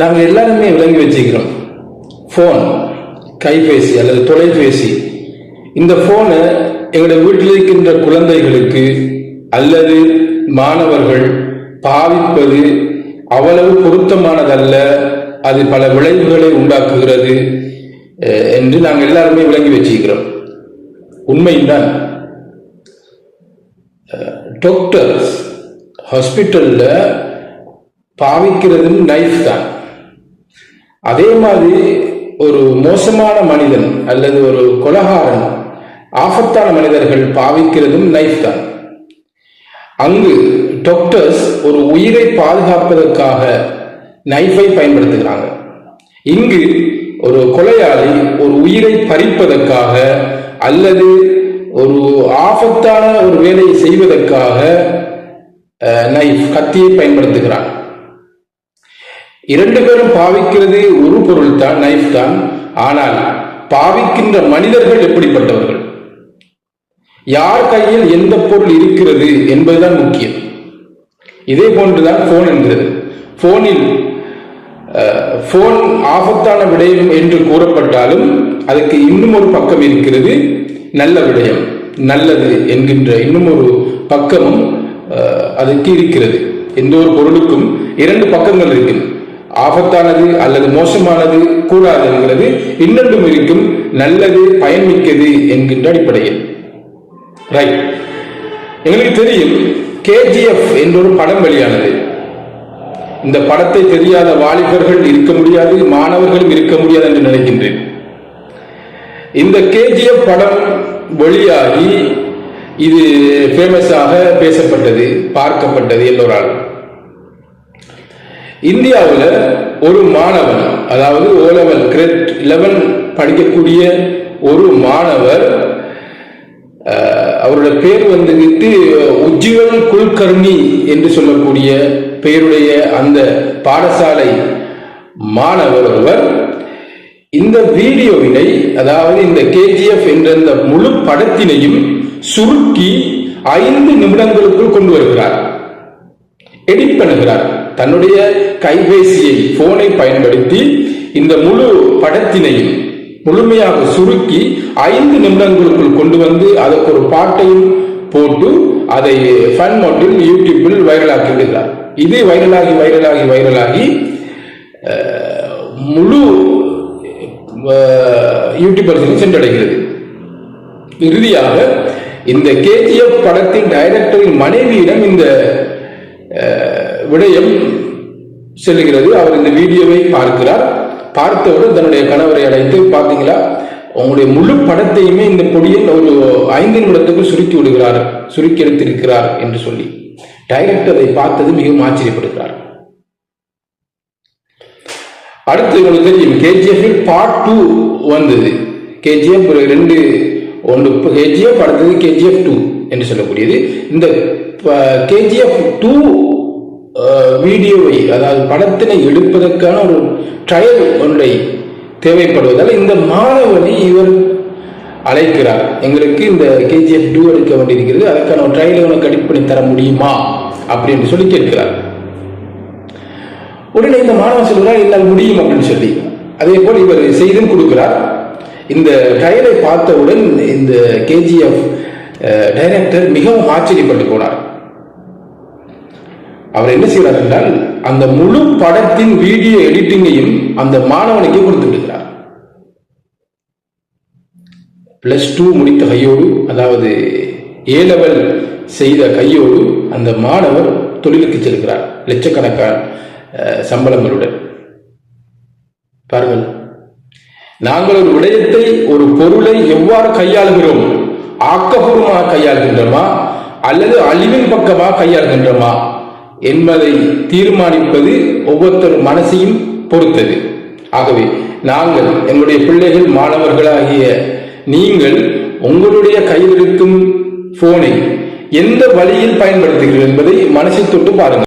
நாங்கள் எல்லாருமே விளங்கி வச்சுக்கிறோம். ஃபோன் கைபேசி அல்லது தொலைபேசி. இந்த ஃபோனை எங்களுடைய வீட்டில் இருக்கின்ற குழந்தைகளுக்கு அல்லது மாணவர்கள் பாவிப்பது அவ்வளவு பொருத்தமானதல்ல. அது பல விளைவுகளை உண்டாக்குகிறது என்று நாங்கள் எல்லாருமே விளங்கி வச்சுக்கிறோம். உண்மைதான். டாக்டர்ஸ் ஹாஸ்பிட்டலில் பாவிக்கிறதும் நைஃப் தான். அதே மாதிரி ஒரு மோசமான மனிதன் அல்லது ஒரு கொலகாரன் ஆபத்தான மனிதர்கள் பாவிக்கிறதும் நைஃப் தான். அங்கு டாக்டர்ஸ் ஒரு உயிரை பாதுகாப்பதற்காக நைஃபை பயன்படுத்துகிறாங்க. இங்கு ஒரு கொலையாளி ஒரு உயிரை பறிப்பதற்காக அல்லது ஒரு ஆபத்தான ஒரு வேலையை செய்வதற்காக நைஃப் கத்தியை பயன்படுத்துகிறான். இரண்டு பேரும் பாவிக்கிறது ஒரு பொருள் தான் நைஃப் தான் ஆனால் பாவிக்கின்ற மனிதர்கள் எப்படிப்பட்டவர்கள்? யார் கையில் எந்த பொருள் இருக்கிறது என்பதுதான் முக்கியம். இதே போன்றுதான் போன் என்கிறது. போனில் போன் ஆபத்தான விடயம் என்று கூறப்பட்டாலும் அதுக்கு இன்னும் ஒரு பக்கம் இருக்கிறது நல்ல விடயம். நல்லது என்கின்ற இன்னும் ஒரு பக்கமும் அஹ், அதுக்கு இருக்கிறது. எந்த ஒரு பொருளுக்கும் இரண்டு பக்கங்கள் இருக்குது ஆபத்தானது அல்லது மோசமானது கூடாது என்கிறது இன்னொன்றும் இருக்கும். நல்லது பயன்மிக்கது என்கின்ற அடிப்படையில். ரைட் எங்களுக்கு தெரியும் கேஜிஎஃப் என்ற ஒரு படம் வெளியானது. இந்த படத்தை தெரியாத வாலிபர்கள் இருக்க முடியாது மாணவர்களும் இருக்க முடியாது என்று நினைக்கின்றேன். இந்த கேஜிஎஃப் படம் வெளியாகி இது ஃபேமஸாக பேசப்பட்டது பார்க்கப்பட்டது எல்லோராலும். இந்தியாவில் ஒரு மாணவன் அதாவது ஓ லெவல் கிரேட் லெவன் படிக்கக்கூடிய ஒரு மாணவர் அவரோட அவருடைய பேர் வந்துவிட்டு உஜ்ஜீவன் குல்கர்ணி என்று சொல்லக்கூடிய பெயருடைய அந்த பாடசாலை மாணவர் ஒருவர். இந்த வீடியோவினை அதாவது இந்த கேஜிஎஃப் என்ற இந்த முழு படத்தினையும் சுருக்கி ஐந்து நிமிடங்களுக்குள் கொண்டு வருகிறார். எடிட் பண்ணுகிறார். தன்னுடைய கைபேசியை போனை பயன்படுத்தி இந்த முழு படத்தினையும் முழுமையாக சுருக்கி ஐந்து நிமிடங்களுக்குள் கொண்டு வந்து அதற்கு ஒரு பாட்டையும் போட்டு அதை ஃபன் மோட்டில் யூடியூப்பில் வைரலாக்கி விடுகிறார் இது வைரலாகி வைரலாகி வைரலாகி முழு யூடியூபர்களும் சென்றடைகிறது. இறுதியாக இந்த கேஜிஎஃப் படத்தின் டைரக்டரின் மனைவியிடம் இந்த விடயம் செல்லுகிறது. அவர் இந்த வீடியோவை பார்க்கிறார். பார்த்தவுடன் தன்னுடைய கணவரை அழைத்து பார்த்தீங்களா? உங்களுடைய முழு படத்தையுமே இந்த பொடியில் ஒரு ஐந்து நிமிடத்துக்கு சுருக்கி விடுகிறார் சுருக்கி எடுத்திருக்கிறார் என்று சொல்லி டைரக்டர் அதை பார்த்தது மிகவும் ஆச்சரியப்படுகிறார். அடுத்து உங்களுக்கு தெரியும் கேஜிஎஃப் பார்ட் டூ வந்தது. கேஜிஎஃப் ரெண்டு ஒன்று கேஜிஎஃப் அடுத்தது கேஜிஎஃப் டூ என்று சொல்லக்கூடியது. இந்த கேஜிஎஃப் டூ வீடியோவை அதாவது படத்தினை எடுப்பதற்கான ஒரு ட்ரையல் ஒன்றை தேவைப்படுவதால் இந்த மாணவனை இவர் அழைக்கிறார். எங்களுக்கு இந்த கேஜிஎஃப் டூ எடுக்க வேண்டியிருக்கிறது. அதற்கான ஒரு ட்ரையலை உனக்கு edit பண்ணி தர முடியுமா? அப்படின்னு சொல்லி கேட்கிறார். உடனே இந்த மாணவன் சொல்கிறார் என்னால் முடியும் அப்படின்னு சொல்லி. அதே போல் இவர் செய்தும் கொடுக்கிறார். இந்த ட்ரையலை பார்த்தவுடன் இந்த கேஜிஎஃப் டைரக்டர் மிகவும் ஆச்சரியப்பட்டு போனார். அவர் என்ன செய்கிறார் என்றால் அந்த முழு படத்தின் வீடியோ எடிட்டிங்கையும் அந்த மாணவனுக்கு கொடுத்து விடுகிறார். பிளஸ் டூ முடித்த கையோடு அதாவது ஏ லெவல் செய்த கையோடு அந்த மாணவர் தொழிலுக்கு செல்கிறார். லட்சக்கணக்கான சம்பளங்களுடன். பாருங்கள். நாங்கள் ஒரு விடயத்தை ஒரு பொருளை எவ்வாறு கையாளுகிறோம்? ஆக்கப்பூர்வமாக கையாளுகின்றோமா? அல்லது அழிவின் பக்கமாக கையாளுகின்றோமா? என்பதை தீர்மானிப்பது ஒவ்வொருத்தர் மனசையும் பொறுத்தது. ஆகவே நாங்கள் எங்களுடைய பிள்ளைகள் மாணவர்களாகிய நீங்கள் உங்களுடைய கையில் இருக்கும் போனை எந்த வழியில் பயன்படுத்துகிறீர்கள் என்பதை மனசை தொட்டு பாருங்கள்.